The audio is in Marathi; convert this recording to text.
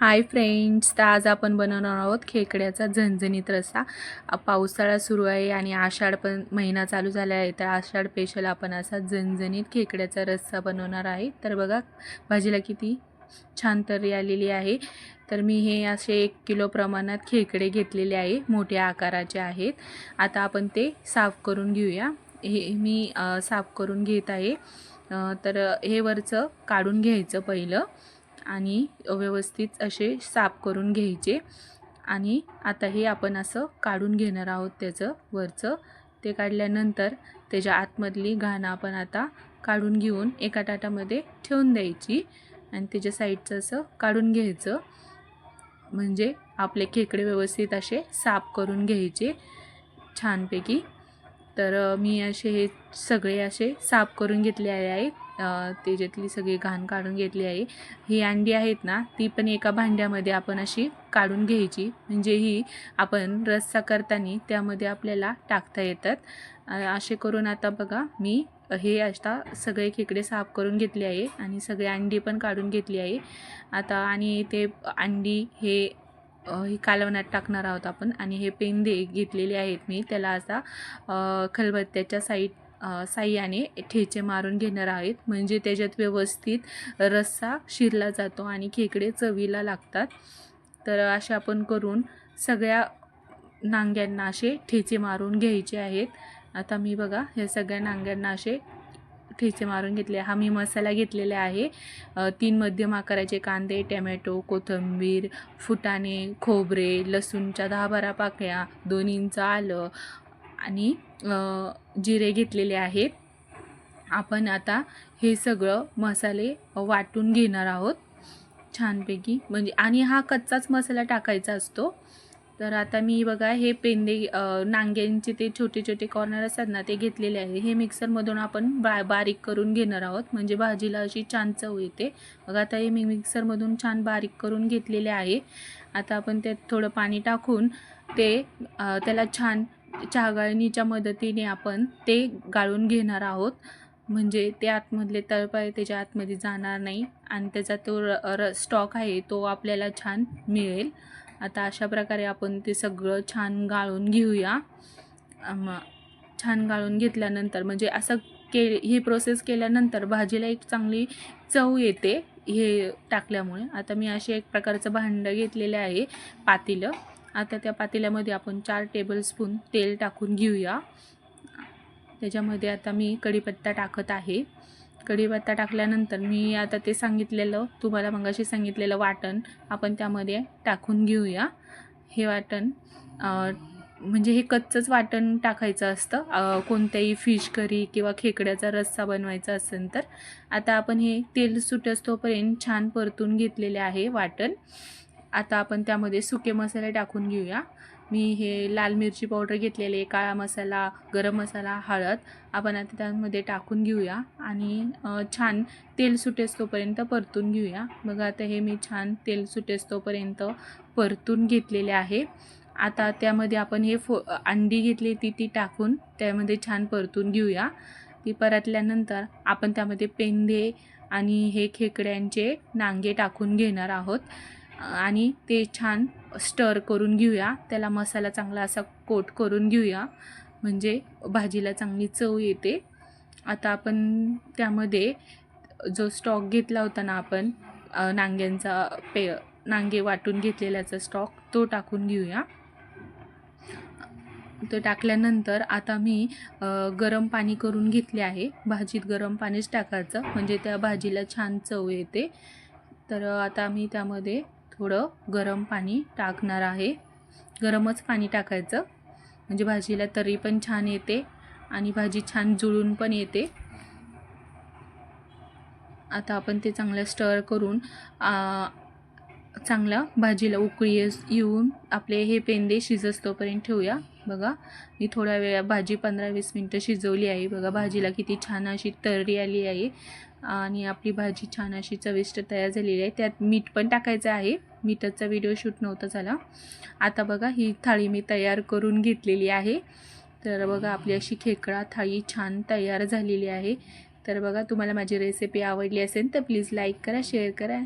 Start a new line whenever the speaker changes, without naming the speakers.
हाय फ्रेंड्स तर आज आपण बनवणार आहोत खेकड्याचा झणझणीत रस्सा. पावसाळा सुरू आहे आणि आषाढ पण महिना चालू झाला आहे तर आषाढ स्पेशल आपण असा झणझणीत खेकड्याचा रस्सा बनवणार आहे. तर बघा भाजीला किती छान तर्री आलेली आहे. तर मी हे असे एक किलो प्रमाणात खेकडे घेतलेले आहे मोठ्या आकाराचे आहेत. आता आपण ते साफ करून घेऊया. हे मी साफ करून घेत आहे. तर हे वरचं काढून घ्यायचं पहिलं. आणि व्यवस्थित असे साफ करून घ्यायचे. आणि आता हे आपण असं काढून घेणार आहोत त्याचं वरचं. ते काढल्यानंतर त्याच्या आतमधली घाणं आपण आता काढून घेऊन एका ताटामध्ये ठेवून द्यायची. आणि त्याच्या साईडचं असं काढून घ्यायचं. म्हणजे आपले खेकडे व्यवस्थित असे साफ करून घ्यायचे छानपैकी. तर मी असे हे सगळे असे साफ करून घेतलेले आहेत. त्याच्यातली सगळी घाण काढून घेतली आहे ही अंडी आहेत ना ती पण एका भांड्यामध्ये आपण अशी काढून घ्यायची. म्हणजे ही आपण रस्सा करताना त्यामध्ये आपल्याला टाकता येतात. असे करून आता बघा मी हे आता सगळे खेकडे साफ करून घेतले आहे आणि सगळे अंडी पण काढून घेतली आहे. आता आणि ते अंडी हे ही कालवणात टाकणार आहोत आपण आणि हे पेंदे घेतलेले आहेत मी. त्याला असा खलबत्त्याच्या साईड साह्याने ठेचे मारून घेणार आहेत. म्हणजे त्याच्यात व्यवस्थित रस्सा शिरला जातो आणि खेकडे चवीला लागतात. तर असे आपण करून सगळ्या नांग्यांना असे ठेचे मारून घ्यायचे आहेत. आता मी बघा ह्या सगळ्या नांग्यांना असे ठेचे मारून घेतले. हा मी मसाला घेतलेला आहे. तीन मध्यम आकाराचे कांदे टॅमॅटो कोथिंबीर फुटाणे खोबरे लसूणच्या दहा बारा पाकळ्या दोन इंच आलं आणि जिरे घेतलेले आहेत. आपण आता हे सगळं मसाले वाटून घेणार आहोत छानपैकी. म्हणजे आणि हा कच्चाच मसाला टाकायचा असतो. तर आता मी बघा हे पेंदे नांग्यांचे ते छोटे छोटे कॉर्नर असतात ना ते घेतलेले आहे. हे मिक्सरमधून आपण बा बारीक करून घेणार आहोत. म्हणजे भाजीला अशी छान चव येते. बघा आता हे मी मिक्सरमधून छान बारीक करून घेतलेले आहे. आता आपण त्यात थोडं पाणी टाकून ते त्याला छान चहागाळणीच्या मदतीने आपण ते गाळून घेणार आहोत. म्हणजे ते आतमधले तळपाय त्याच्या आतमध्ये जाणार नाही आणि त्याचा तो र र स्टॉक आहे तो आपल्याला छान मिळेल. आता अशा प्रकारे आपण ते सगळं छान गाळून घेऊया. छान गाळून घेतल्यानंतर म्हणजे असं के ही प्रोसेस केल्यानंतर भाजीला एक चांगली चव येते हे टाकल्यामुळे. आता मी असे एक प्रकारचं भांडं घेतलेलं आहे पातेलं. आता त्या पातेल्यामध्ये आपण चार टेबलस्पून तेल टाकून घेऊया. त्याच्यामध्ये आता मी कढीपत्ता टाकत आहे. कढीपत्ता टाकल्यानंतर मी आता ते सांगितलेलं तुम्हाला मगाशी सांगितलेलं वाटण आपण त्यामध्ये टाकून घेऊया. हे वाटण म्हणजे हे कच्चंच वाटण टाकायचं असतं. कोणत्याही फिश करी किंवा खेकड्याचा रस्सा बनवायचा असेल तर. आता आपण हे तेल सुटस्तोपर्यंत छान परतून घेतलेले आहे वाटण. आता आपण त्यामध्ये सुके मसाले टाकून घेऊया. मी हे लाल मिरची पावडर घेतलेले काळा मसाला गरम मसाला हळद. आपण आता त्यामध्ये टाकून घेऊया आणि छान तेल सुटेस्तोपर्यंत परतून घेऊया. बघा आता हे मी छान तेल सुटेस्तोपर्यंत परतून घेतलेले आहे. आता त्यामध्ये आपण हे फो अंडी घेतली ती ती टाकून त्यामध्ये छान परतून घेऊया. ती परतल्यानंतर आपण त्यामध्ये पेंदे आणि हे खेकड्यांचे नांगे टाकून घेणार आहोत. आणि ते छान स्टर करून घेऊया. त्याला मसाला चांगला असा कोट करून घेऊया. म्हणजे भाजीला चांगली चव येते. आता आपण त्यामध्ये जो स्टॉक घेतला होता ना आपण नांग्यांचा पे नांगे वाटून घेतलेल्याचा स्टॉक तो टाकून घेऊया. तो टाकल्यानंतर आता मी गरम पाणी करून घेतले आहे. भाजीत गरम पाणीच टाकायचं. म्हणजे त्या भाजीला छान चव येते. तर आता मी त्यामध्ये थोडं गरम पाणी टाकणार आहे. गरमच पाणी टाकायचं. म्हणजे भाजीला तरी पण छान येते आणि भाजी छान जुळून पण येते. आता आपण ते चांगलं स्टर करून आ, चांगलं भाजीला उकळी येस- येऊन आपले हे पेंदे शिजस्तोपर्यंत ठेवूया. बघा. मी थोड्या वेळा भाजी पंधरा वीस मिनटं शिजवली आहे. बघा भाजीला किती छान अशी तर्री आली आहे. आणि आपली भाजी छान अशी चविष्ट तयार झालेली आहे. त्यात मीठ पण टाकायचं आहे. मीठाचा व्हिडिओ शूट नव्हता झाला. आता बघा ही थाळी मी तयार करून घेतलेली आहे. तर बघा आपली अशी खेकडा थाळी छान तयार झालेली आहे. तर बघा तुम्हाला माझी रेसिपी आवडली असेल तर प्लीज लाईक करा शेअर करा.